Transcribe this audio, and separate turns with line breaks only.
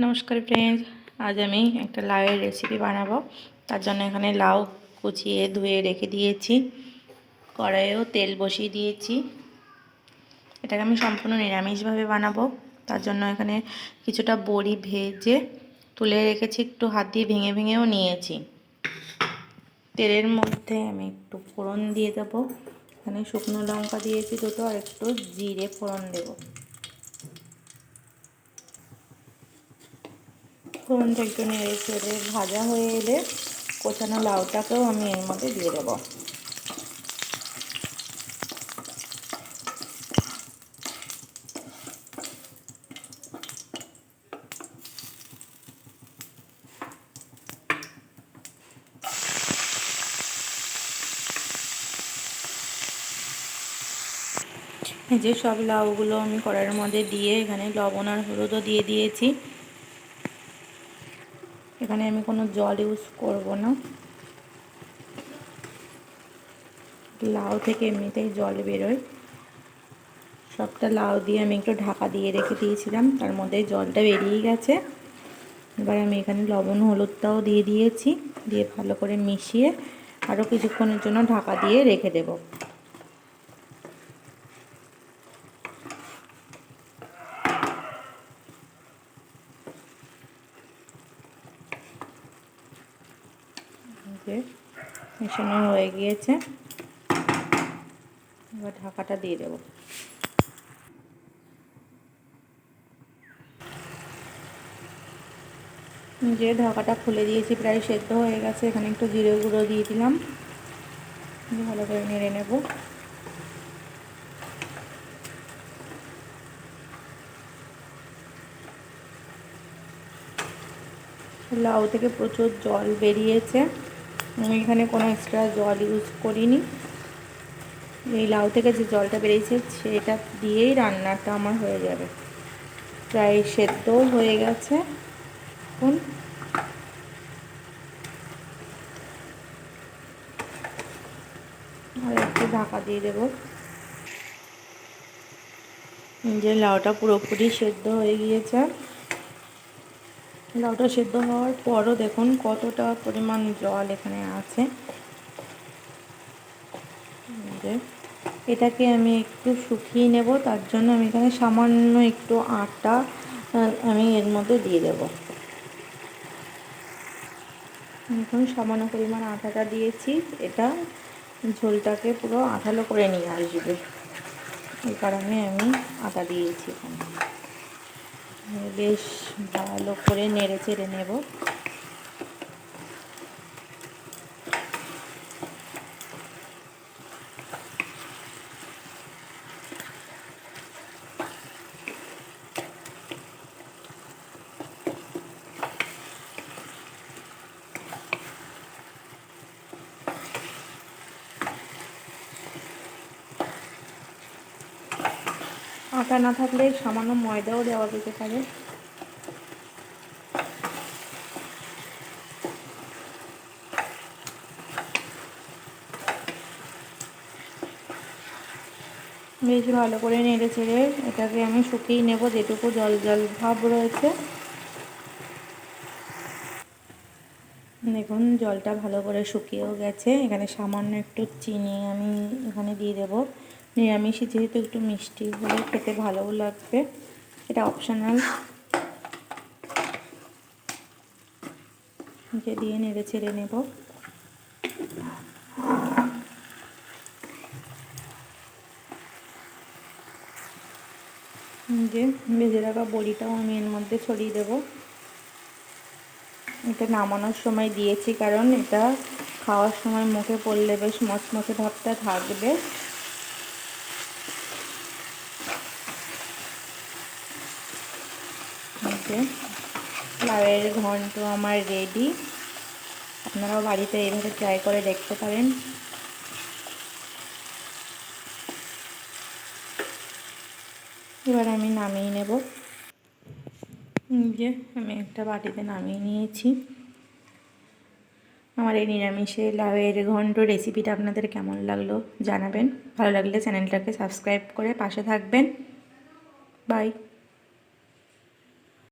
নমস্কার ফ্রেন্ড আজ আমি একটা লাউয়ের রেসিপি বানাবো। তার জন্য এখানে লাউ কুচিয়ে, ধুয়ে রেখে দিয়েছি। কড়াইয়েও তেল বসিয়ে দিয়েছি। এটাকে আমি সম্পূর্ণ নিরামিষভাবে বানাবো। তার জন্য এখানে কিছুটা বড়ি ভেজে তুলে রেখেছি, একটু হাত দিয়ে ভেঙে ভেঙেও নিয়েছি। তেলের মধ্যে আমি একটু ফোড়ন দিয়ে দেবো। এখানে শুকনো লঙ্কা দিয়েছি দুটো, আর একটু জিরে ফোড়ন দেবো। ফোড়নটা একটু নেড়ে চেড়ে ভাজা হয়ে এলে কোচানো লাউটাকেও আমি এর মধ্যে দিয়ে দেবো। যে সব লাউগুলো আমি কড়ার মধ্যে দিয়ে এখানে লবণ আর হলুদও দিয়ে দিয়েছি। এখানে আমি কোনো জল ইউজ করব না। লাউ থেকে এমনিতেই জল বেরোয়। সবটা লাউ দিয়ে আমি একটু ঢাকা দিয়ে রেখে দিয়েছিলাম, তার মধ্যে জলটা বেরিয়ে গেছে। এবার আমি এখানে লবণ, হলুদটাও দিয়ে দিয়েছি, দিয়ে ভালো করে মিশিয়ে আরও কিছুক্ষণের জন্য ঢাকা দিয়ে রেখে দেবো। যে মেশানো হয়ে গিয়েছে। এবার ঢাকাটা দিয়ে দেবো। যে ঢাকাটা খুলে দিয়েছি, প্রায় সেদ্ধ হয়ে গেছে। এখানে একটু জিরে গুঁড়ো দিয়ে দিলাম। ভালো করে নেড়ে নেব। লাউ থেকে প্রচুর জল বেরিয়েছে। আমি এখানে কোনো এক্সট্রা জল ইউজ করিনি। এই লাউ থেকে যে জলটা বেরিয়েছে, সেটা দিয়েই রান্নাটা আমার হয়ে যাবে। প্রায় সেদ্ধও হয়ে গেছে এখন। আর একটু ঢাকা দিয়ে দেবো। যে লাউটা পুরোপুরি সেদ্ধ হয়ে গিয়েছে। লাউটা সেদ্ধ হওয়ার পরও দেখুন কতটা পরিমাণ জল এখানে আছে। এটাকে আমি একটু শুকিয়ে নেব, তার জন্য আমি এখানে সামান্য একটু আটা আমি এর মধ্যে দিয়ে দেব। এখন সামান্য পরিমাণ আটাটা দিয়েছি, এটা ঝোলটাকে পুরো আঠালো করে নিয়ে আসবে। এই কারণে আমি আটা দিয়েছি এখানে। বেশ ভালো করে নেড়ে চেড়ে নেব। আটা না থাকলে সামান্য ময়দাও দেওয়া যেতে পারে। বেশ ভালো করে নেড়ে ছেড়ে এটাকে আমি শুকিয়ে নেব, যেটুকু জল জল ভাব রয়েছে। দেখুন, জলটা ভালো করে শুকিয়েও গেছে। এখানে সামান্য একটু চিনি আমি এখানে দিয়ে দেবো। নিরামিষে যেহেতু একটু মিষ্টি হলে খেতে ভালোও লাগবে। এটা অপশানাল যে দিয়ে নেড়ে ছেড়ে নেব। যে ভেজে রাখা বড়িটাও আমি এর মধ্যে ছড়িয়ে দেব। এটা নামানোর সময় দিয়েছি, কারণ এটা খাওয়ার সময় মুখে পড়লে বেশ মচমচে ভাবটা থাকবে। লাউয়ের ঘন্ট আমার রেডি আপনারাও বাড়িতে এইভাবে ট্রাই করে দেখতে পারেন। এবার আমি নামিয়ে নেব। যে আমি একটা বাটিতে নামিয়ে নিয়েছি। আমার এই নিরামিষে লাউয়ের ঘন্ট রেসিপিটা আপনাদের কেমন লাগল জানাবেন। ভালো লাগলে চ্যানেলটাকে সাবস্ক্রাইব করে পাশে থাকবেন। বাই